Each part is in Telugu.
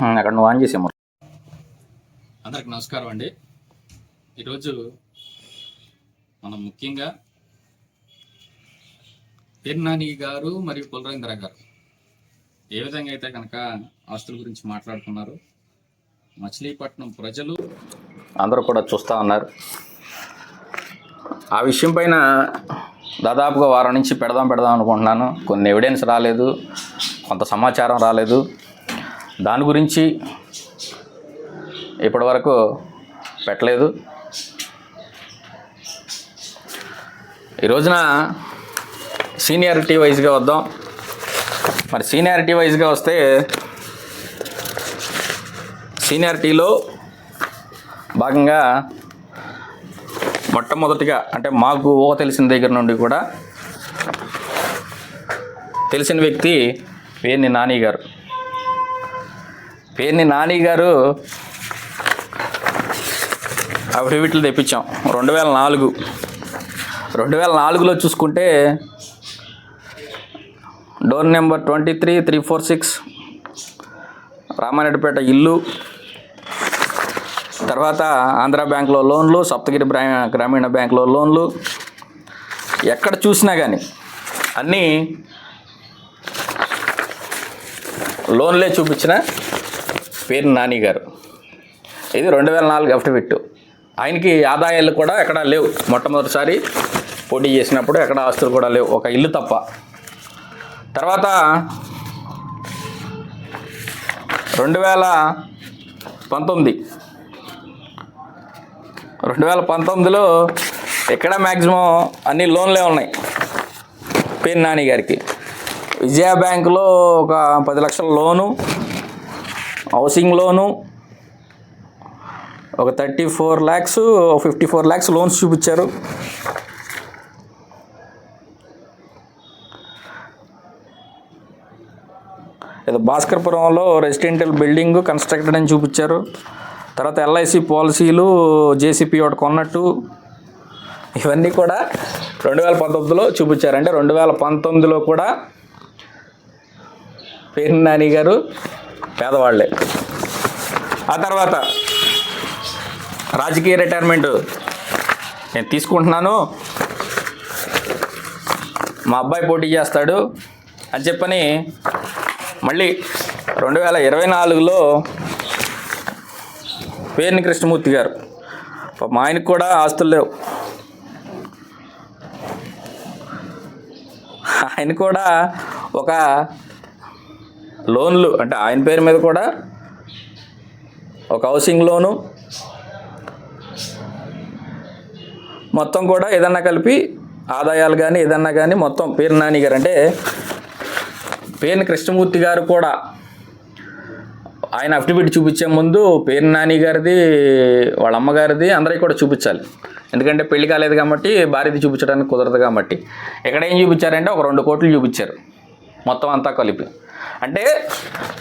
Hmm, అక్కడ నువ్వు ఆన్ చేసాము అందరికి నమస్కారం అండి. ఈరోజు మనం ముఖ్యంగా పేర్నాని గారు మరియు కులరేంద్ర గారు ఏ విధంగా అయితే కనుక ఆస్తుల గురించి మాట్లాడుకున్నారు మచిలీపట్నం ప్రజలు అందరూ కూడా చూస్తూ ఉన్నారు. ఆ విషయం పైన దాదాపుగా వారం నుంచి పెడదాం పెడదాం అనుకుంటున్నాను. కొన్ని ఎవిడెన్స్ రాలేదు కొంత సమాచారం రాలేదు. దాని గురించి ఇప్పటి వరకు పెట్టలేదు. ఈ రోజున సీనియారిటీ వైజ్గా వద్దాం. మరి సీనియారిటీ వైజ్గా వస్తే సీనియారిటీలో భాగంగా మొట్టమొదటిగా అంటే మాకు ఊహ తెలిసిన దగ్గర నుండి కూడా తెలిసిన వ్యక్తి పేర్ని నాని గారు. పేర్ని నాని గారు అఫిడవిట్లు తెప్పించాం. రెండు వేల నాలుగు. రెండు వేల నాలుగులో చూసుకుంటే door number twenty three three four six Ramareddypet ఇల్లు తర్వాత ఆంధ్ర బ్యాంక్లో లోన్లు సప్తగిరి గ్రామీణ బ్యాంక్లో లోన్లు. ఎక్కడ చూసినా కానీ అన్నీ లోన్లే చూపించిన పేరు నాని గారు. ఇది రెండు వేల నాలుగు అఫిడవిట్. ఆయనకి ఆదాయాలు కూడా ఎక్కడ లేవు. మొట్టమొదటిసారి పోటీ చేసినప్పుడు ఎక్కడ ఆస్తులు కూడా లేవు. ఒక ఇల్లు తప్ప. తర్వాత రెండు వేల పంతొమ్మిది రెండు వేల పంతొమ్మిదిలో ఎక్కడ మ్యాక్సిమం అన్ని లోన్లే ఉన్నాయి. పేరు నాని గారికి. విజయ బ్యాంకులో ఒక పది లక్షల లోను హౌసింగ్ లోను ఒక thirty four lakhs fifty four lakhs loans చూపించారు. ఏదో భాస్కర్పురంలో రెసిడెంటల్ బిల్డింగ్ కన్స్ట్రక్టెడ్ అని చూపించారు. తర్వాత ఎల్ఐసి పాలసీలు జేసీపీ ఒకటి కొన్నట్టు ఇవన్నీ కూడా రెండు వేల పంతొమ్మిదిలో చూపించారు అంటే రెండు వేల పంతొమ్మిదిలో కూడా పేరు నాని గారు పేదవాళ్ళే. ఆ తర్వాత రాజకీయ రిటైర్మెంట్ నేను తీసుకుంటున్నాను. మా అబ్బాయి పోటీ చేస్తాడు అని చెప్పని మళ్ళీ రెండు వేల ఇరవై నాలుగులో పేర్ని కృష్ణమూర్తి గారు. మా ఆయనకు కూడా ఆస్తులు లేవు. ఆయన కూడా ఒక లోన్లు అంటే ఆయన పేరు మీద కూడా ఒక హౌసింగ్ లోను మొత్తం కూడా ఏదన్నా కలిపి ఆదాయాలు కానీ ఏదన్నా కానీ మొత్తం పేరు నాని గారు. అంటే పేరుని కృష్ణమూర్తి గారు కూడా ఆయన అఫిడవిట్ చూపించే ముందు పేరు నాని గారిది వాళ్ళ అమ్మగారిది అందరికీ కూడా చూపించాలి. ఎందుకంటే పెళ్ళి కాలేదు కాబట్టి భార్యది చూపించడానికి కుదరదు కాబట్టి. ఎక్కడ ఏం చూపించారంటే ఒక రెండు కోట్లు చూపించారు. మొత్తం అంతా కలిపి. అంటే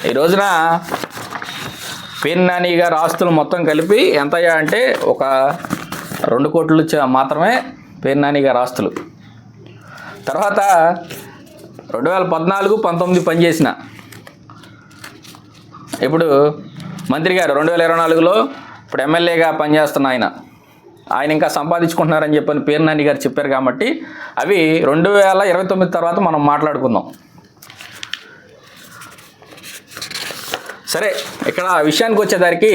ఈ రోజున పేరు నాని గారు ఆస్తులు మొత్తం కలిపి ఎంత అయ్యా అంటే ఒక రెండు కోట్లు మాత్రమే పేరు నాని గారు ఆస్తులు. తర్వాత రెండు వేల పద్నాలుగు పంతొమ్మిది పనిచేసిన ఇప్పుడు మంత్రి గారు రెండు వేల ఇరవై నాలుగులో ఇప్పుడు ఎమ్మెల్యేగా పనిచేస్తున్న ఆయన ఆయన ఇంకా సంపాదించుకుంటున్నారని చెప్పని పేరు నాని గారు చెప్పారు కాబట్టి అవి రెండు వేల ఇరవై తొమ్మిది తర్వాత మనం మాట్లాడుకుందాం. సరే ఇక్కడ విషయానికి వచ్చేసరికి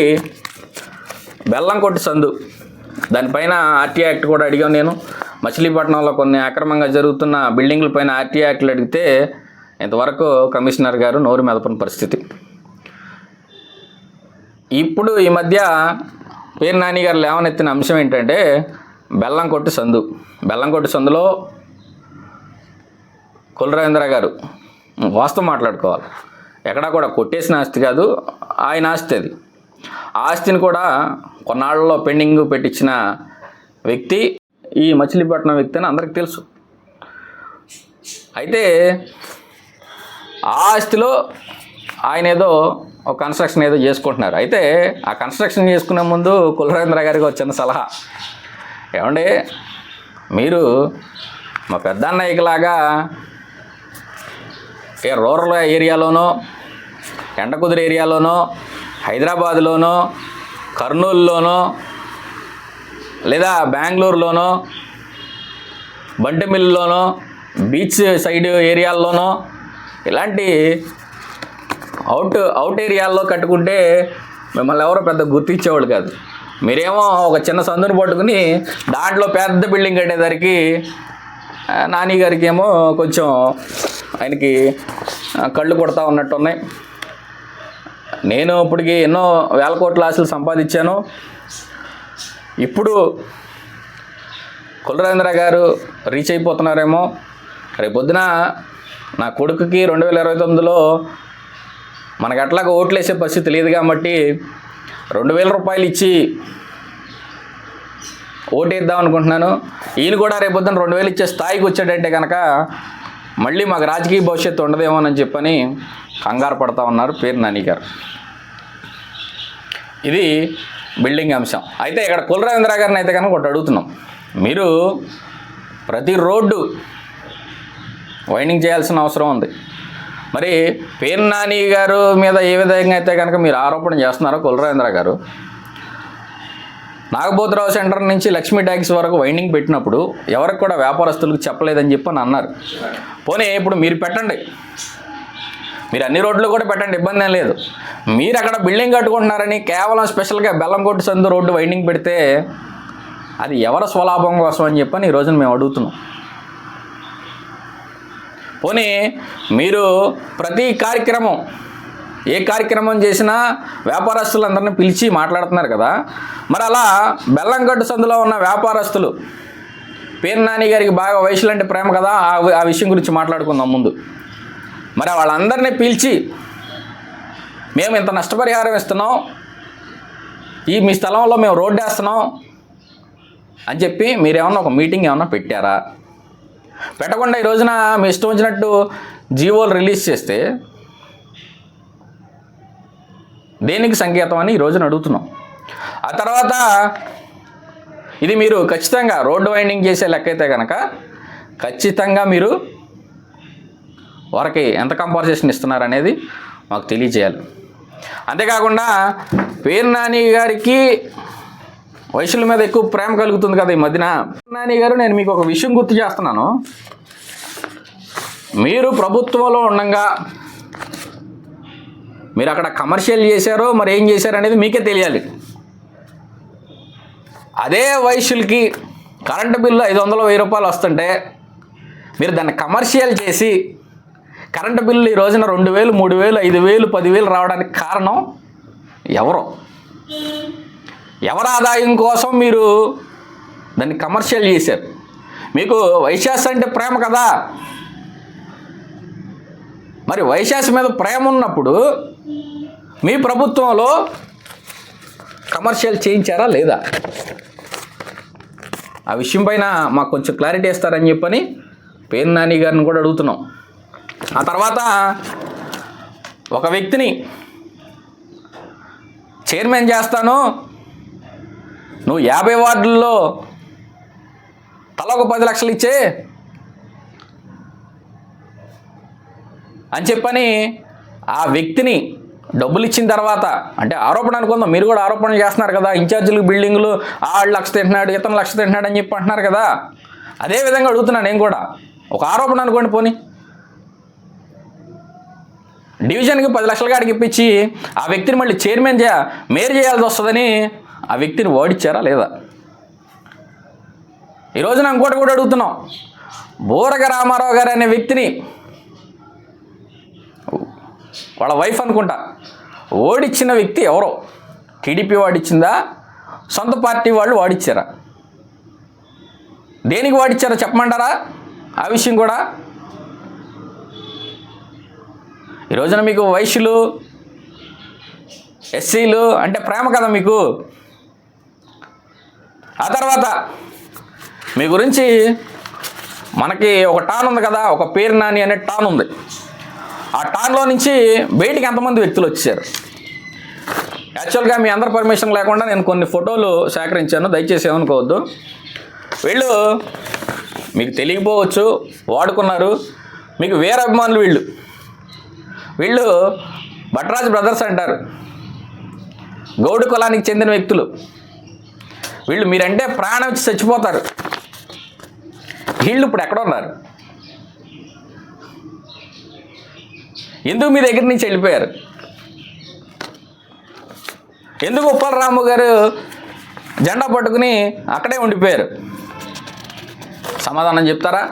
బెల్లం కొట్టి సందు దానిపైన ఆర్టీ యాక్ట్ కూడా అడిగాను నేను. మచిలీపట్నంలో కొన్ని అక్రమంగా జరుగుతున్న బిల్డింగ్ల పైన ఆర్టీ యాక్ట్లు అడిగితే ఇంతవరకు కమిషనర్ గారు నోరు మెదపని పరిస్థితి. ఇప్పుడు ఈ మధ్య పేరు నాని గారు లేవనెత్తిన అంశం ఏంటంటే బెల్లం కొట్టు సందు. బెల్లం కొట్టు సందులో కులరేంద్ర గారు వాస్తవం మాట్లాడుకోవాలి. ఎక్కడా కూడా కొట్టేసిన ఆస్తి కాదు ఆయన ఆస్తి అది. ఆ ఆస్తిని కూడా కొన్నాళ్ళలో పెండింగ్ పెట్టించిన వ్యక్తి ఈ మచిలీపట్నం వ్యక్తి అని అందరికి తెలుసు. అయితే ఆ ఆస్తిలో ఆయన ఏదో ఒక కన్స్ట్రక్షన్ ఏదో చేసుకుంటున్నారు. అయితే ఆ కన్స్ట్రక్షన్ చేసుకునే ముందు కులరేంద్ర గారికి వచ్చిన సలహా. ఏమండి మీరు మా పెద్దన్నయ్యకిలాగా ఏ రూరల్ ఏరియాలోనో ఎండకుదురు ఏరియాలోనో హైదరాబాద్లోనో కర్నూలులోనో లేదా బెంగళూరులోనో బంటిమిల్లులోనో బీచ్ సైడ్ ఏరియాల్లోనో ఇలాంటి అవుట్ అవుట్ ఏరియాల్లో కట్టుకుంటే మిమ్మల్ని ఎవరో పెద్ద గుర్తించేవాళ్ళు కాదు. మీరేమో ఒక చిన్న సందును పట్టుకుని దాంట్లో పెద్ద బిల్డింగ్ కట్టేసరికి నానిగారికి నాని గారికి ఏమో కొంచెం ఆయనకి కళ్ళు కొడతా ఉన్నట్టు ఉన్నాయి నేను ఇప్పటికి ఎన్నో వేల కోట్ల ఆశలు సంపాదించాను. ఇప్పుడు కులరేంద్ర గారు రీచ్ అయిపోతున్నారేమో. రేపొద్దున నా కొడుకుకి రెండు వేల ఇరవై తొమ్మిదిలో మనకు అట్లాగా ఓట్లు వేసే పరిస్థితి లేదు కాబట్టి రెండు వేల రూపాయలు ఇచ్చి ఓటేద్దాం అనుకుంటున్నాను. ఈయన కూడా రేపొద్దున రెండు వేలు ఇచ్చే స్థాయికి వచ్చాడంటే కనుక మళ్ళీ మాకు రాజకీయ భవిష్యత్తు ఉండదేమోనని చెప్పని కంగారు పడతా ఉన్నారు పేరు నాని గారు. ఇది బిల్డింగ్ అంశం. అయితే ఇక్కడ కులరవీంద్ర గారిని అయితే కనుక ఒకటి అడుగుతున్నాం. మీరు ప్రతి రోడ్డు వైండింగ్ చేయాల్సిన అవసరం ఉంది. మరి పేరు నాని గారు మీద ఏ విధంగా అయితే కనుక మీరు ఆరోపణ చేస్తున్నారో కులరాజేంద్ర గారు నాగబోతురావు సెంటర్ నుంచి లక్ష్మీ ట్యాక్స్ వరకు వైండింగ్ పెట్టినప్పుడు ఎవరికి కూడా వ్యాపారస్తులకు చెప్పలేదని చెప్పి అని అన్నారు. పోనీ ఇప్పుడు మీరు పెట్టండి. మీరు అన్ని రోడ్లు కూడా పెట్టండి ఇబ్బంది ఏం లేదు. మీరు అక్కడ బిల్డింగ్ కట్టుకుంటున్నారని కేవలం స్పెషల్గా బెల్లంకొట్టు సందు రోడ్డు వైండింగ్ పెడితే అది ఎవరి స్వలాభం కోసం అని చెప్పని ఈ రోజున మేము అడుగుతున్నాం. పోనీ మీరు ప్రతి కార్యక్రమం ఏ కార్యక్రమం చేసినా వ్యాపారస్తులందరిని పిలిచి మాట్లాడుతున్నారు కదా. మరి అలా బెల్లంగడ్డు సందులో ఉన్న వ్యాపారస్తులు పేరు నాని గారికి బాగా వయసులు అంటే ప్రేమ కదా ఆ ఆ విషయం గురించి మాట్లాడుకుందాం ముందు. మరి వాళ్ళందరినీ పిలిచి మేము ఇంత నష్టపరిహారం ఇస్తున్నాం ఈ మీ స్థలంలో మేము రోడ్డు వేస్తున్నాం అని చెప్పి మీరేమన్నా ఒక మీటింగ్ ఏమన్నా పెట్టారా? పెట్టకుండా ఈ రోజున మీ ఇష్టం వచ్చినట్టు జీవోలు రిలీజ్ చేస్తే దేనికి సంకేతం అని ఈ రోజున అడుగుతున్నాం. ఆ తర్వాత ఇది మీరు ఖచ్చితంగా రోడ్డు వైండింగ్ చేసే లెక్క అయితే కనుక ఖచ్చితంగా మీరు వారికి ఎంత కంపార్సేషన్ ఇస్తున్నారు అనేది మాకు తెలియజేయాలి. అంతేకాకుండా పేరు నాని గారికి వయసుల మీద ఎక్కువ ప్రేమ కలుగుతుంది కదా ఈ మధ్యన. నాని గారు నేను మీకు ఒక విషయం గుర్తు చేస్తున్నాను. మీరు ప్రభుత్వంలో ఉండగా మీరు అక్కడ కమర్షియల్ చేశారో మరి ఏం చేశారో అనేది మీకే తెలియాలి. అదే వయసులకి కరెంటు బిల్లు ఐదు వందలు వెయ్యి రూపాయలు వస్తుంటే మీరు దాన్ని కమర్షియల్ చేసి కరెంటు బిల్లు ఈ రోజున రెండు వేలు మూడు వేలు ఐదు వేలు పదివేలు రావడానికి కారణం ఎవరు? ఎవరి ఆదాయం కోసం మీరు దాన్ని కమర్షియల్ చేశారు. మీకు వైశాస్ అంటే ప్రేమ కదా? మరి వైశాస్ మీద ప్రేమ ఉన్నప్పుడు మీ ప్రభుత్వంలో కమర్షియల్ చేయించారా లేదా? ఆ విషయం పైన మాకు కొంచెం క్లారిటీ ఇస్తారని చెప్పని పేరు నాని గారిని కూడా అడుగుతున్నాం. ఆ తర్వాత ఒక వ్యక్తిని చైర్మన్ చేస్తాను నువ్వు యాభై వార్డుల్లో తలకు ఒక పది లక్షలు ఇచ్చే అని చెప్పని ఆ వ్యక్తిని డబ్బులు ఇచ్చిన తర్వాత అంటే ఆరోపణ అనుకుందాం మీరు కూడా ఆరోపణలు చేస్తున్నారు కదా ఇన్ఛార్జీలు బిల్డింగులు ఆడు లక్ష తింటున్నాడు ఇతను లక్ష తింటున్నాడు అని చెప్పి అంటున్నారు కదా. అదే విధంగా అడుగుతున్నాను నేను కూడా. ఒక ఆరోపణ అనుకోండి పోనీ. డివిజన్కి పది లక్షల కాడికి ఇప్పించి ఆ వ్యక్తిని మళ్ళీ చైర్మన్ చేయ మేరు చేయాల్సి వస్తుందని ఆ వ్యక్తిని ఓడిచ్చారా లేదా? ఈ రోజున ఇంకోటి కూడా అడుగుతున్నాం. బూరగ రామారావు గారు అనే వ్యక్తిని వాళ్ళ వైఫ్ అనుకుంటా. ఓడిచ్చిన వ్యక్తి ఎవరో? టీడీపీ వాడిచ్చిందా? సొంత పార్టీ వాళ్ళు వాడిచ్చారా? దేనికి వాడిచ్చారో చెప్పమంటారా? ఆ విషయం కూడా ఈ రోజున మీకు వైశ్యులు ఎస్సీలు అంటే ప్రేమ కదా మీకు. ఆ తర్వాత మీ గురించి మనకి ఒక టాన్ ఉంది కదా ఒక పేరు నాని అనే టాన్ ఉంది. ఆ టాన్లో నుంచి బయటికి ఎంతమంది వ్యక్తులు వచ్చారు? యాక్చువల్గా మీ అందరి పర్మిషన్ లేకుండా నేను కొన్ని ఫోటోలు సేకరించాను దయచేసి ఏమనుకోవద్దు. వీళ్ళు మీకు తెలియకపోవచ్చు వాడుకున్నారు. మీకు వేరే అభిమానులు వీళ్ళు. వీళ్ళు భట్రాజ్ బ్రదర్స్ అంటారు. గౌడు కులానికి చెందిన వ్యక్తులు. వీళ్ళు మీరంటే ప్రాణం వచ్చి చచ్చిపోతారు. వీళ్ళు ఇప్పుడు ఎక్కడ ఉన్నారు? ఎందుకు మీ దగ్గర నుంచి వెళ్ళిపోయారు? ఎందుకు ఉప్పలరాము గారు జెండా పట్టుకుని అక్కడే ఉండిపోయారు? సమాధానం చెప్తారా?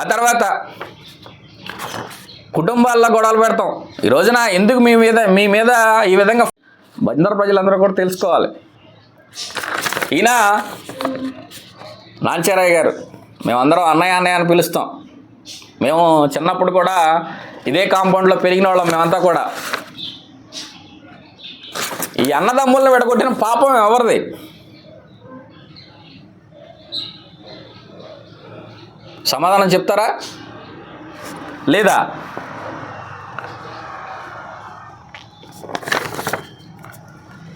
ఆ తర్వాత కుటుంబాల్లో గొడవలు పెడతాం. ఈ రోజున ఎందుకు మీ మీద మీ మీద ఈ విధంగా బందర్ ప్రజలందరూ కూడా తెలుసుకోవాలి. ఈయన నాంచారయ్య గారు. మేమందరం అన్నయ్య అన్నయ్య అని పిలుస్తాం. మేము చిన్నప్పుడు కూడా ఇదే కాంపౌండ్లో పెరిగిన వాళ్ళం మేమంతా కూడా. ఈ అన్నదమ్ములను విడగొట్టిన పాపం ఎవరిది? సమాధానం చెప్తారా? లేదా?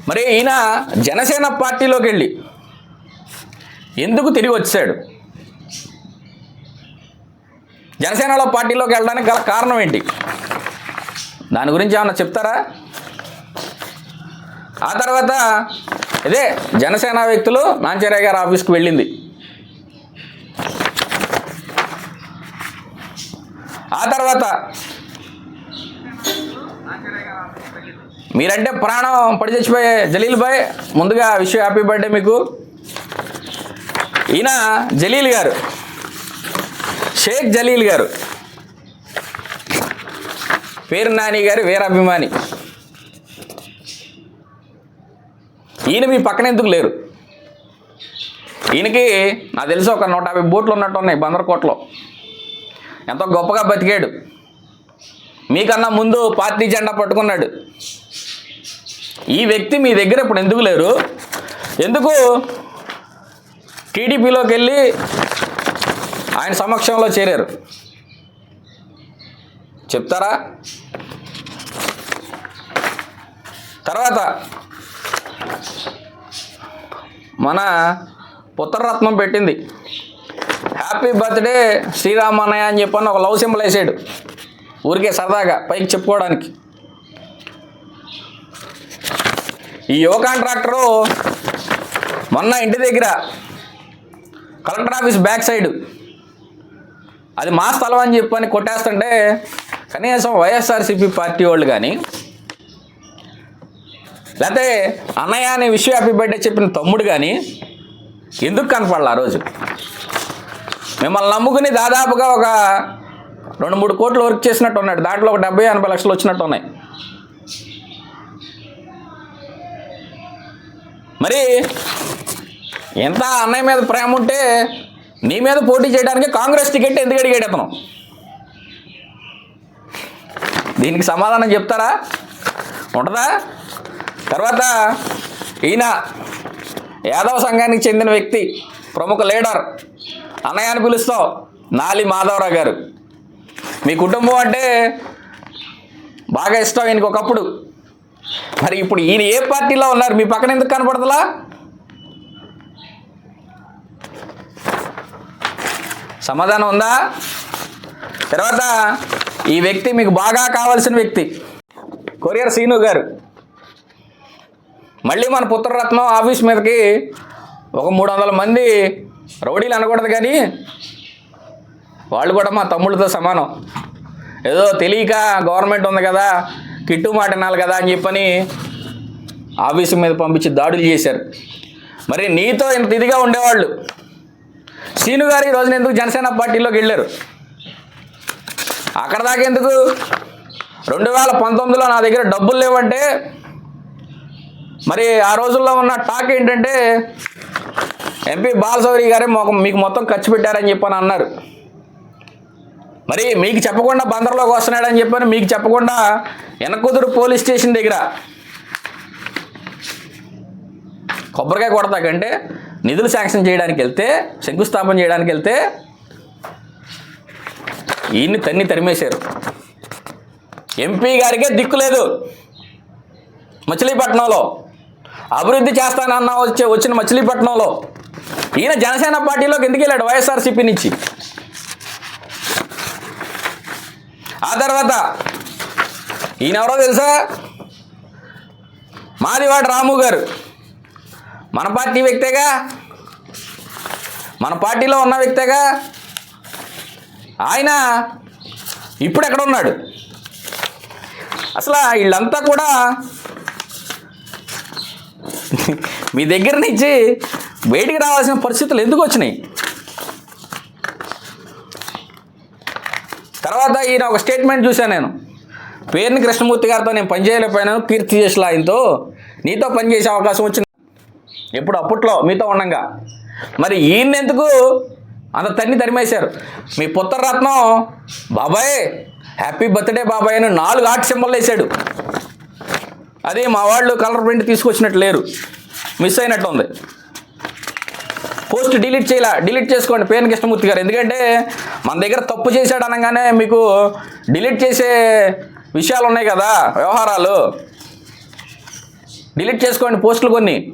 మరి ఈయన జనసేన పార్టీలోకి వెళ్ళి ఎందుకు తిరిగి వచ్చాడు? జనసేనలో పార్టీలోకి వెళ్ళడానికి గల కారణం ఏంటి? దాని గురించి ఏమన్నా చెప్తారా? ఆ తర్వాత ఇదే జనసేన వ్యక్తులు నాంచరయ్య గారి ఆఫీస్కి వెళ్ళింది. ఆ తర్వాత మీరంటే ప్రాణం పడి చచ్చిపోయే జలీల్ భాయ్ ముందుగా విష్ హ్యాపీ బర్త్డే మీకు. ఈయన జలీల్ గారు. షేక్ జలీల్ గారు. పేరు నాని గారు వీరాభిమాని ఈయన మీ పక్కన ఎందుకు లేరు? ఈయనకి నాకు తెలిసి ఒక నూట యాభై బోట్లు ఉన్నట్టు ఉన్నాయి బందరకోటలో ఎంతో గొప్పగా బతికాడు. మీకన్నా ముందు పార్టీ జెండా పట్టుకున్నాడు. ఈ వ్యక్తి మీ దగ్గర ఇప్పుడు ఎందుకు లేరు? ఎందుకు? టీడీపీలోకి వెళ్ళి ఆయన సమక్షంలో చేరారు. చెప్తారా? తర్వాత మన పుత్రరత్నం పెట్టింది. హ్యాపీ బర్త్డే శ్రీరామన్నయ్య అని చెప్పని ఒక లవ్ సింబల్ వేసాడు. ఊరికే సరదాగా పైకి చెప్పుకోవడానికి. ఈ యువ కాంట్రాక్టరు మొన్న ఇంటి దగ్గర కలెక్టర్ ఆఫీస్ బ్యాక్ సైడ్. అది మా స్థలం అని చెప్పని కొట్టేస్తుంటే కనీసం వైఎస్ఆర్సీపీ పార్టీ వాళ్ళు కానీ లేకపోతే అన్నయ్య అనే విషయం హ్యాపీ బర్త్డే చెప్పిన తమ్ముడు కానీ ఎందుకు కనపడాలి ఆ రోజు? మిమ్మల్ని నమ్ముకుని దాదాపుగా ఒక రెండు మూడు కోట్లు వర్క్ చేసినట్టు ఉన్నాడు. దాంట్లో ఒక డెబ్బై ఎనభై లక్షలు వచ్చినట్టు ఉన్నాయి. మరి ఎంత అన్నయ్య మీద ప్రేమ ఉంటే నీ మీద పోటీ చేయడానికి కాంగ్రెస్ టికెట్ ఎందుకు అడిగాడు అతను? దీనికి సమాధానం చెప్తారా? ఉంటుందా? తర్వాత ఈయన యాదవ సంఘానికి చెందిన వ్యక్తి ప్రముఖ లీడర్ అన్నయ్య అని నాలి మాధవరావు గారు. మీ కుటుంబం అంటే బాగా ఇష్టం ఈయనకి ఒకప్పుడు. మరి ఇప్పుడు ఈయన ఏ పార్టీలో ఉన్నారు? మీ పక్కన ఎందుకు కనపడతలా? సమాధానం ఉందా? తర్వాత ఈ వ్యక్తి మీకు బాగా కావాల్సిన వ్యక్తి కొరియర్ సీను గారు. మళ్ళీ మన పుత్రరత్నం ఆఫీస్ మీదకి ఒక మూడు వందల మంది రౌడీలు అనకూడదు కానీ వాళ్ళు కూడా మా తమ్ముళ్ళతో సమానం. ఏదో తెలియక గవర్నమెంట్ ఉంది కదా కిట్టు మాట కదా అని చెప్పని ఆఫీసు మీద పంపించి దాడులు చేశారు. మరి నీతో ఇంత ఇదిగా ఉండేవాళ్ళు. సీను గారు ఈ రోజున ఎందుకు జనసేన పార్టీలోకి వెళ్ళారు? అక్కడ దాకా ఎందుకు? రెండు వేల పంతొమ్మిదిలో నా దగ్గర డబ్బులు లేవంటే మరి ఆ రోజుల్లో ఉన్న టాక్ ఏంటంటే ఎంపీ బాలసౌరి గారే మొక మీకు మొత్తం ఖర్చు పెట్టారని చెప్పని అన్నారు. మరి మీకు చెప్పకుండా బందర్లోకి వస్తున్నాడని చెప్పని మీకు చెప్పకుండా వెనకుదురు పోలీస్ స్టేషన్ దగ్గర కొబ్బరికాయ కొడతాకంటే నిధులు శాంక్షన్ చేయడానికి వెళ్తే శంకుస్థాపన చేయడానికి వెళ్తే ఈయన్ని తన్ని తరిమేశారు. ఎంపీ గారికే దిక్కు లేదు. మచిలీపట్నంలో అభివృద్ధి చేస్తానన్న వచ్చే వచ్చిన మచిలీపట్నంలో ఈయన జనసేన పార్టీలోకి ఎందుకు వెళ్ళాడు? వైఎస్ఆర్సీపీ నుంచి. ఆ తర్వాత ఈయన ఎవరో తెలుసా? మాదివాడు రాము గారు. మన పార్టీ వ్యక్తేగా? మన పార్టీలో ఉన్న వ్యక్తేగా? ఆయన ఇప్పుడు ఎక్కడ ఉన్నాడు? అసలు వీళ్ళంతా కూడా మీ దగ్గర నుంచి బయటికి రావాల్సిన పరిస్థితులు ఎందుకు వచ్చినాయి? తర్వాత ఈయన ఒక స్టేట్మెంట్ చూశాను నేను. పేరుని కృష్ణమూర్తి గారితో నేను పనిచేయలేకపోయినాను కీర్తి చేసిన ఆయనతో. నీతో పనిచేసే అవకాశం వచ్చింది. ఎప్పుడు అప్పట్లో మీతో ఉండంగా. మరి ఈయన ఎందుకు అంత తన్ని తరిమేశారు? మీ పుత్రరత్నం బాబాయ్ హ్యాపీ బర్త్డే బాబాయ్ అని నాలుగు ఆర్ట్ సింబల్ వేసాడు అదే మా వాళ్ళు కలర్ ప్రింట్ తీసుకొచ్చినట్టు లేరు. మిస్ అయినట్టు ఉంది. పోస్ట్ డిలీట్ చేయాల? డిలీట్ చేసుకోండి పేరు కృష్ణమూర్తి గారు. ఎందుకంటే మన దగ్గర తప్పు చేశాడు అనగానే మీకు డిలీట్ చేసే విషయాలు ఉన్నాయి కదా వ్యవహారాలు. డిలీట్ చేసుకోండి పోస్టులు కొన్ని.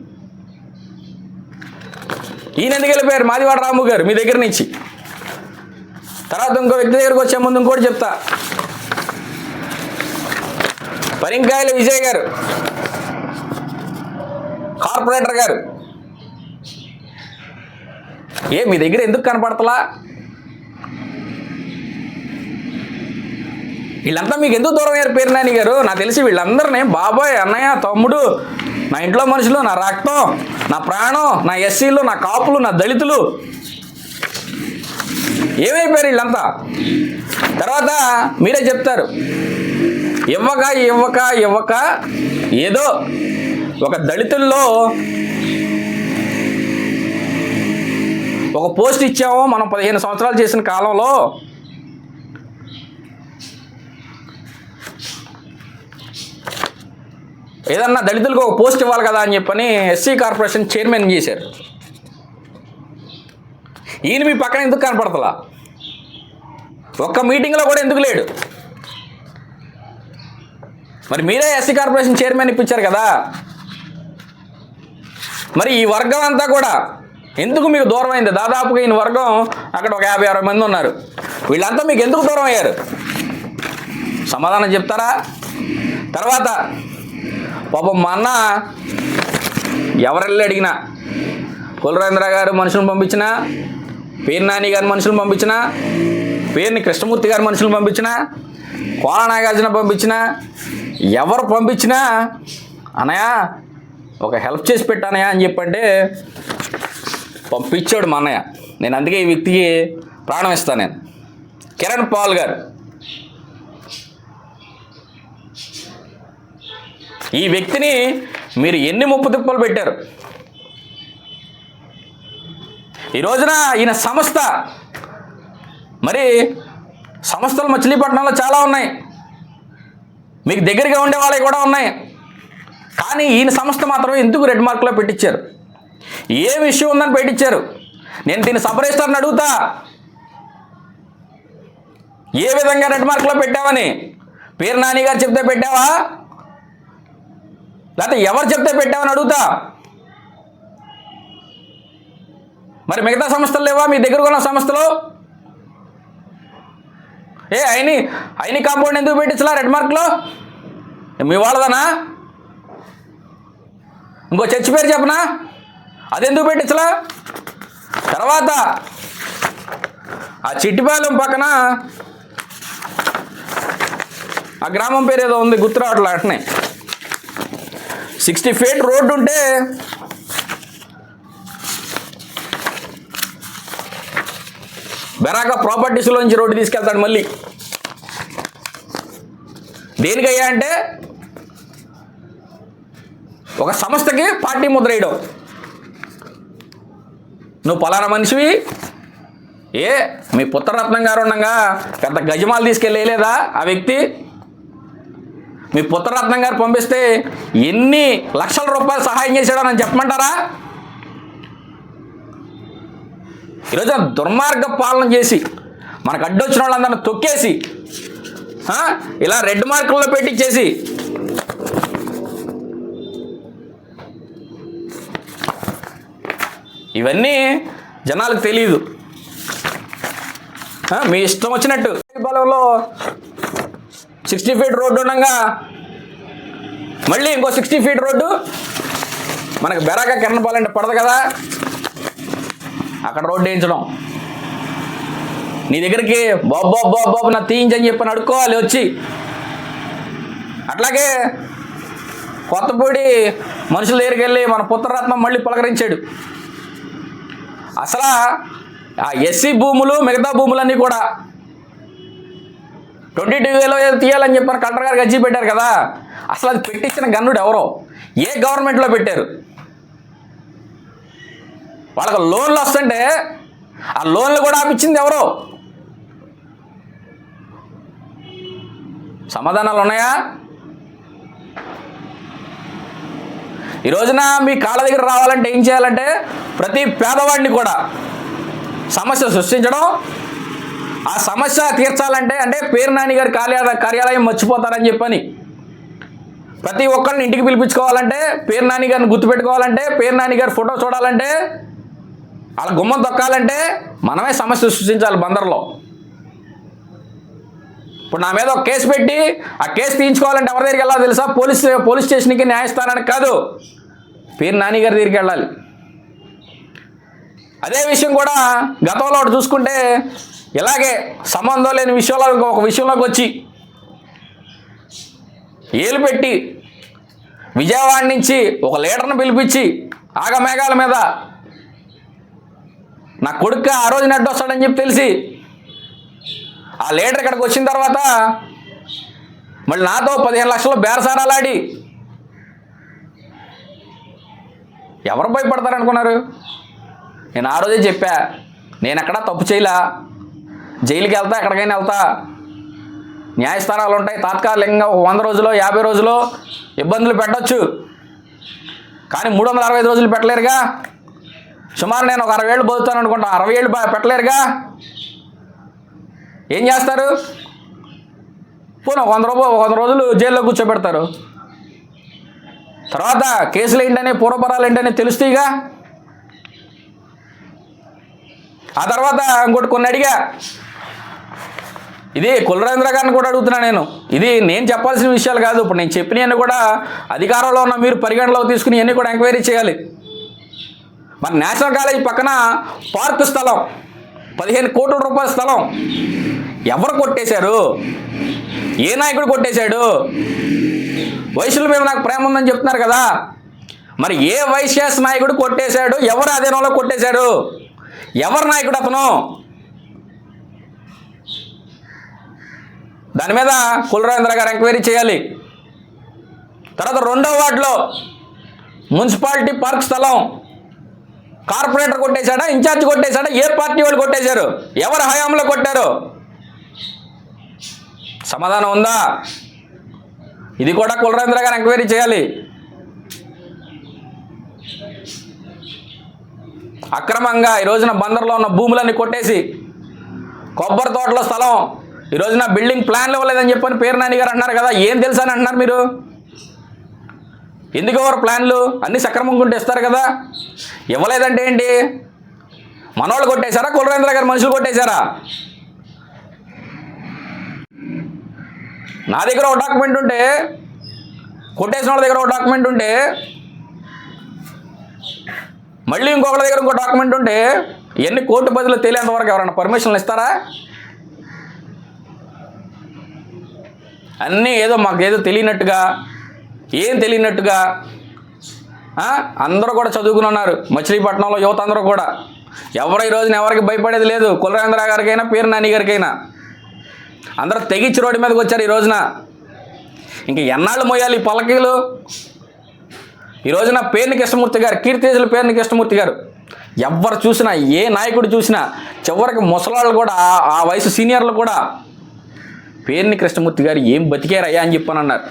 ఈయన ఎందుకు వెళ్ళిపోయారు? మాదివాడ రాము గారు మీ దగ్గర నుంచి. తర్వాత ఇంకో వ్యక్తి దగ్గరకు వచ్చే ముందు ఇంకోటి చెప్తా. పరింకాయల విజయ్ గారు. కార్పొరేటర్ గారు. ఏ మీ దగ్గర ఎందుకు కనపడతలా? వీళ్ళంతా మీకు ఎందుకు దూరం అయ్యారు పేరు నాని గారు? నాకు తెలిసి వీళ్ళందరినీ బాబాయ్ అన్నయ్య తమ్ముడు నా ఇంట్లో మనుషులు నా రక్తం నా ప్రాణం నా ఎస్సీలు నా కాపులు నా దళితులు. ఏమైపోయారు వీళ్ళంతా? తర్వాత మీరే చెప్తారు. ఇవ్వక ఇవ్వక ఇవ్వక ఏదో ఒక దళితుల్లో ఒక పోస్ట్ ఇచ్చాము మనం పదిహేను సంవత్సరాలు చేసిన కాలంలో. ఏదన్నా దళితులకు ఒక పోస్ట్ ఇవ్వాలి కదా అని చెప్పని ఎస్సీ కార్పొరేషన్ చైర్మన్ చేశారు ఈయన మీ పక్కన ఎందుకు కనపడతలా? ఒక్క మీటింగ్లో కూడా ఎందుకు లేడు? మరి మీరే ఎస్సీ కార్పొరేషన్ చైర్మన్ ఇప్పించారు కదా. మరి ఈ వర్గం అంతా కూడా ఎందుకు మీకు దూరం అయింది దాదాపుగా ఈయన వర్గం అక్కడ ఒక యాభై అరవై మంది ఉన్నారు. వీళ్ళంతా మీకు ఎందుకు దూరం అయ్యారు సమాధానం చెప్తారా? తర్వాత పాపం మా అన్న ఎవరెళ్ళి అడిగినా కులరేంద్ర గారు మనుషులను పంపించినా పేరు నాని గారి మనుషులను పంపించినా పేరుని కృష్ణమూర్తి గారి మనుషులను పంపించినా కోన నాగార్జున పంపించినా ఎవరు పంపించినా అనయా ఒక హెల్ప్ చేసి పెట్టానయా అని చెప్పంటే పంపించాడు మా అన్నయ్య. నేను అందుకే ఈ వ్యక్తికి ప్రాణం ఇస్తాను నేను. కిరణ్ పాల్ గారు ఈ వ్యక్తిని మీరు ఎన్ని ముప్పు తిప్పలు పెట్టారు? ఈ రోజున ఈయన సంస్థ మరి సంస్థలు మచిలీపట్నంలో చాలా ఉన్నాయి. మీకు దగ్గరగా ఉండే వాళ్ళవి కూడా ఉన్నాయి. కానీ ఈయన సంస్థ మాత్రం ఎందుకు రెడ్ మార్క్లో పెట్టించారు ఏ విషయం ఉందని పెట్టించారు నేను దీన్ని సపరేస్తారని అడుగుతా. ఏ విధంగా రెడ్ మార్క్లో పెట్టావని? పేరు నాని గారు చెప్తే పెట్టావా? లేకపోతే ఎవరు చెప్తే పెట్టావని అడుగుతా? మరి మిగతా సంస్థలు లేవా? మీ దగ్గర ఉన్న సంస్థలు? ఏ అయిని అయిని కాంపౌండ్ ఎందుకు పెట్టించలా? రెడ్ మార్క్లో? మీ వాళ్ళదనా? ఇంకో చర్చి పేరు చెప్పనా? అది ఎందుకు పెట్టించలా? తర్వాత ఆ చిట్టిపాలెం పక్కన ఆ గ్రామం పేరు ఏదో ఉంది గుర్తు రావట్లే అట్నే. సిక్స్టీ ఫీట్ రోడ్డు ఉంటే బెరాక ప్రాపర్టీస్లోంచి రోడ్డు తీసుకెళ్తాడు మళ్ళీ. దేనికయ్యా అంటే ఒక సంస్థకి పార్టీ ముద్ర వేయడం. నువ్వు పలానా మనిషివి? ఏ మీ పుత్రరత్నం గారు ఉండగా పెద్ద గజమాలు తీసుకెళ్ళలేదా ఆ వ్యక్తి? మీ పుత్రరత్నం గారు పంపిస్తే ఎన్ని లక్షల రూపాయలు సహాయం చేశాడో నన్ను చెప్పమంటారా? ఈరోజు దుర్మార్గ పాలన చేసి మనకు అడ్డొచ్చిన వాళ్ళందరిని తొక్కేసి ఇలా రెడ్ మార్కుల్లో పెట్టించేసి ఇవన్నీ జనాలకు తెలియదు మీ ఇష్టం వచ్చినట్టు. బలంలో సిక్స్టీ ఫీట్ రోడ్డు ఉండగా. మళ్ళీ ఇంకో సిక్స్టీ ఫీట్ రోడ్డు. మనకు బెరగా కిరణపాలంటే పడదు కదా. అక్కడ రోడ్డు వేయించడం. నీ దగ్గరికి బాబు బాబు బాబు బాబు నా తీయించని చెప్పని అడుక్కోవాలి వచ్చి. అట్లాగే కొత్తపూడి మనుషుల దగ్గరికి వెళ్ళి మన పుత్రరత్నం మళ్ళీ పలకరించాడు. అసలు ఆ ఎస్సీ భూములు మిగతా భూములన్నీ కూడా ట్వంటీ టూలో ఏదో తీయాలని చెప్పని కలెక్టర్ గారు గజ్జి పెట్టారు కదా. అసలు అది పెట్టించిన గన్నుడు ఎవరో? ఏ గవర్నమెంట్లో పెట్టారు? వాళ్ళకి లోన్లు వస్తుంటే ఆ లోన్లు కూడా ఆపించింది ఎవరో? సమాధానాలు ఉన్నాయా? ఈ రోజున మీ కాళ్ళ దగ్గర రావాలంటే ఏం చేయాలంటే ప్రతి పేదవాడిని కూడా సమస్య సృష్టించడం ఆ సమస్య తీర్చాలంటే అంటే పేరు నాని గారి కార్యాలయ కార్యాలయం మర్చిపోతారని చెప్పని. ప్రతి ఒక్కరిని ఇంటికి పిలిపించుకోవాలంటే పేరు నాని గారిని గుర్తుపెట్టుకోవాలంటే పేరు నాని గారి ఫోటో చూడాలంటే వాళ్ళ గుమ్మం తొక్కాలంటే మనమే సమస్య సృష్టించాలి బందర్లో. ఇప్పుడు నా మీద ఒక కేసు పెట్టి ఆ కేసు తీయించుకోవాలంటే ఎవరి దగ్గరికి వెళ్ళాలి తెలుసా? పోలీస్ పోలీస్ స్టేషన్కి న్యాయస్థానానికి కాదు. పేరు నాని గారి దగ్గరికి వెళ్ళాలి. అదే విషయం కూడా గతంలో ఒకటి చూసుకుంటే ఇలాగే సంబంధం లేని విషయంలో ఒక విషయంలోకి వచ్చి ఏలు పెట్టి విజయవాడ నుంచి ఒక లీడర్ను పిలిపించి ఆగమేఘాల మీద నా కొడుకు ఆ రోజు నెట్ వస్తాడని చెప్పి తెలిసి ఆ లీడర్ ఇక్కడికి వచ్చిన తర్వాత మళ్ళీ నాతో పదిహేను లక్షలు బేరసారాలాడి ఎవరు భయపడతారనుకున్నారు నేను ఆ రోజే చెప్పా నేను ఎక్కడా తప్పు చేయలా? జైలుకి వెళ్తా ఎక్కడికైనా వెళ్తా. న్యాయస్థానాలు ఉంటాయి తాత్కాలికంగా వంద రోజులు యాభై రోజులు ఇబ్బందులు పెట్టొచ్చు. కానీ మూడు వందల అరవై ఐదు రోజులు పెట్టలేరుగా. సుమారు నేను ఒక అరవై ఏళ్ళు బతుకుతాను అనుకుంటా. అరవై ఏళ్ళు పెట్టలేరుగా. ఏం చేస్తారు? పోనీ ఒక వంద రూపాయలు ఒక వంద రోజులు జైల్లో కూర్చోబెడతారు. తర్వాత కేసులు ఏంటని పూర్వపరాలు ఏంటని తెలుస్తాయిగా ఆ తర్వాత ఇంకోటి కొన్ని అడిగా. ఇది కులరేంద్ర గారిని కూడా అడుగుతున్నా నేను. ఇది నేను చెప్పాల్సిన విషయాలు కాదు. ఇప్పుడు నేను చెప్పినవన్నీ కూడా అధికారంలో ఉన్న మీరు పరిగణలోకి తీసుకుని ఇవన్నీ కూడా ఎంక్వైరీ చేయాలి. మన నేషనల్ కాలేజ్ పక్కన పార్క్ స్థలం పదిహేను కోట్ల రూపాయల స్థలం ఎవరు కొట్టేశారు? ఏ నాయకుడు కొట్టేశాడు? వయసుల మీద నాకు ప్రేమ ఉందని చెప్తున్నారు కదా. మరి ఏ వైశ్యాస్ నాయకుడు కొట్టేశాడు? ఎవరు అధీనంలో కొట్టేశాడు ఎవరు నాయకుడు అతను? దాని మీద కులరాజేంద్ర గారు ఎంక్వైరీ చేయాలి. తర్వాత రెండో వార్డులో మున్సిపాలిటీ పార్క్ స్థలం. కార్పొరేటర్ కొట్టేశాడా? ఇన్ఛార్జ్ కొట్టేశాడా? ఏ పార్టీ వాళ్ళు కొట్టేశారు? ఎవరు హయాంలో కొట్టారు? సమాధానం ఉందా? ఇది కూడా కులరేంద్ర గారు ఎంక్వైరీ చేయాలి. అక్రమంగా ఈ రోజున బందర్లో ఉన్న భూములన్నీ కొట్టేసి కొబ్బరి తోటలో స్థలం ఈ నా బిల్డింగ్ ప్లాన్లు ఇవ్వలేదని చెప్పని పేరు నాని గారు అన్నారు కదా ఏం తెలుసు అని అంటున్నారు మీరు? ఎందుకు ఎవరు ప్లాన్లు? అన్ని సక్రమంగా ఉంటే ఇస్తారు కదా. ఇవ్వలేదంటే ఏంటి? మనవాళ్ళు కొట్టేశారా? కులరేంద్ర గారు మనుషులు కొట్టేశారా? నా దగ్గర ఒక డాక్యుమెంట్ ఉంటే కొట్టేసిన వాళ్ళ దగ్గర ఒక డాక్యుమెంట్ ఉంటే మళ్ళీ ఇంకొకళ్ళ దగ్గర ఇంకో డాక్యుమెంట్ ఉంటే ఎన్ని కోర్టు బదులు తెలియంతవరకు వరకు ఎవరైనా పర్మిషన్లు ఇస్తారా? అన్నీ ఏదో మాకు ఏదో తెలియనట్టుగా ఏం తెలియనట్టుగా అందరూ కూడా చదువుకుని ఉన్నారు. మచిలీపట్నంలో యువత అందరూ కూడా. ఎవరు ఈ రోజున ఎవరికి భయపడేది లేదు. కులరేంద్ర గారికైనా పేరు నాని గారికైనా. అందరూ తెగించి రోడ్డు మీదకి వచ్చారు ఈ రోజున. ఇంక ఎన్నాళ్ళు మోయాలి ఈ పలకీలు? ఈ రోజున పేరుని కృష్ణమూర్తి గారు కీర్తిజుల పేరుని కృష్ణమూర్తి గారు. ఎవరు చూసినా ఏ నాయకుడు చూసినా చివరికి ముసలాళ్ళు కూడా ఆ వయసు సీనియర్లు కూడా పేరుని కృష్ణమూర్తి గారు ఏం బతికారయ్యా అని చెప్పని అన్నారు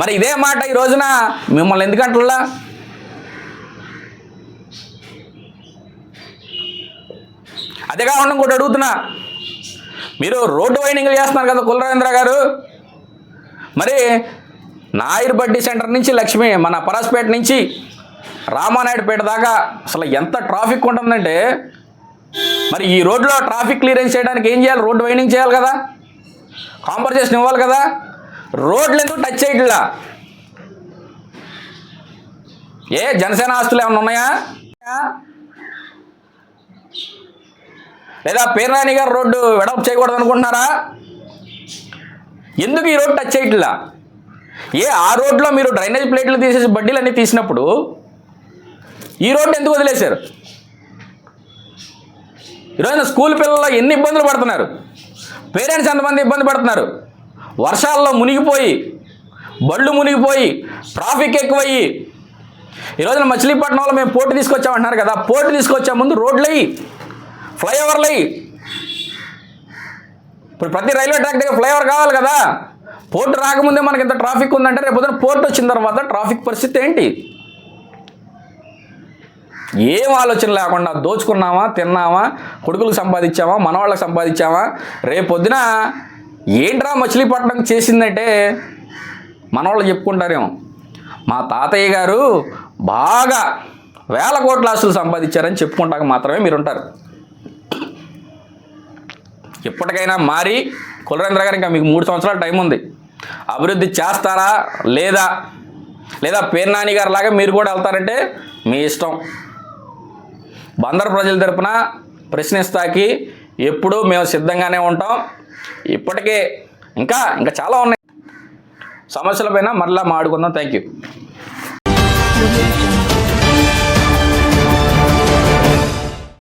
మరి ఇదే మాట ఈ రోజున మిమ్మల్ని ఎందుకంటలా అదే కాకుండా ఇంకోటి అడుగుతున్నా. మీరు రోడ్డు వైనింగ్లు చేస్తున్నారు కదా కులరాజేంద్ర గారు. మరి నాయర్ బడ్డీ సెంటర్ నుంచి లక్ష్మి మన పరాస్పేట నుంచి రామానాయుడుపేట దాకా అసలు ఎంత ట్రాఫిక్ ఉంటుందంటే మరి ఈ రోడ్లో ట్రాఫిక్ క్లియరెన్స్ చేయడానికి ఏం చేయాలి? రోడ్డు వైనింగ్ చేయాలి కదా. కాంపన్సేషన్ ఇవ్వాలి కదా. రోడ్లు ఎందుకు టచ్ చేయట్లా? ఏ జనసేన ఆస్తులు ఏమైనా ఉన్నాయా? లేదా పేర్నాని గారు రోడ్డు వెడప్ చేయకూడదు అనుకుంటున్నారా ఎందుకు ఈ రోడ్డు టచ్ చేయట్లా? ఏ ఆ రోడ్లో మీరు డ్రైనేజ్ ప్లేట్లు తీసేసి బడ్డీలు అన్నీ తీసినప్పుడు ఈ రోడ్డు ఎందుకు వదిలేశారు? ఈరోజు స్కూల్ పిల్లలు ఎన్ని ఇబ్బందులు పడుతున్నారు? పేరెంట్స్ ఎంతమంది ఇబ్బంది పడుతున్నారు? వర్షాల్లో మునిగిపోయి బళ్ళు మునిగిపోయి ట్రాఫిక్ ఎక్కువయ్యి. ఈరోజున మచిలీపట్నంలో మేము పోర్టు తీసుకొచ్చామంటున్నారు కదా పోర్టు తీసుకొచ్చే ముందు రోడ్లు అయ్యి ఫ్లైఓవర్లు అయ్యి ఇప్పుడు ప్రతి రైల్వే ట్రాక్ దగ్గర ఫ్లైఓవర్ కావాలి కదా. పోర్టు రాకముందే మనకి ఇంత ట్రాఫిక్ ఉందంటే రేపు పొద్దున పోర్టు వచ్చిన తర్వాత ట్రాఫిక్ పరిస్థితి ఏంటి? ఏం ఆలోచన లేకుండా దోచుకున్నామా తిన్నామా కొడుకులకు సంపాదించామా మనవాళ్ళకి సంపాదించామా రేపు పొద్దున ఏంట్రా మచిలీపట్నం చేసిందంటే మనవాళ్ళు చెప్పుకుంటారేమో. మా తాతయ్య గారు బాగా వేల కోట్ల ఆస్తులు సంపాదించారని చెప్పుకుంటాక మాత్రమే మీరు ఉంటారు ఎప్పటికైనా మారి కులరేంద్ర గారు ఇంకా మీకు మూడు సంవత్సరాల టైం ఉంది. అభివృద్ధి చేస్తారా లేదా? లేదా పేర్నాని గారు లాగా మీరు కూడా వెళ్తారంటే మీ ఇష్టం. బందర్ ప్రజల తరపున ప్రశ్నిస్తాకి ఎప్పుడూ మేము సిద్ధంగానే ఉంటాం. ఇప్పటికే ఇంకా ఇంకా చాలా ఉన్నాయి. సమస్యలపైన మరలా మాడుకుందాం థ్యాంక్ యూ.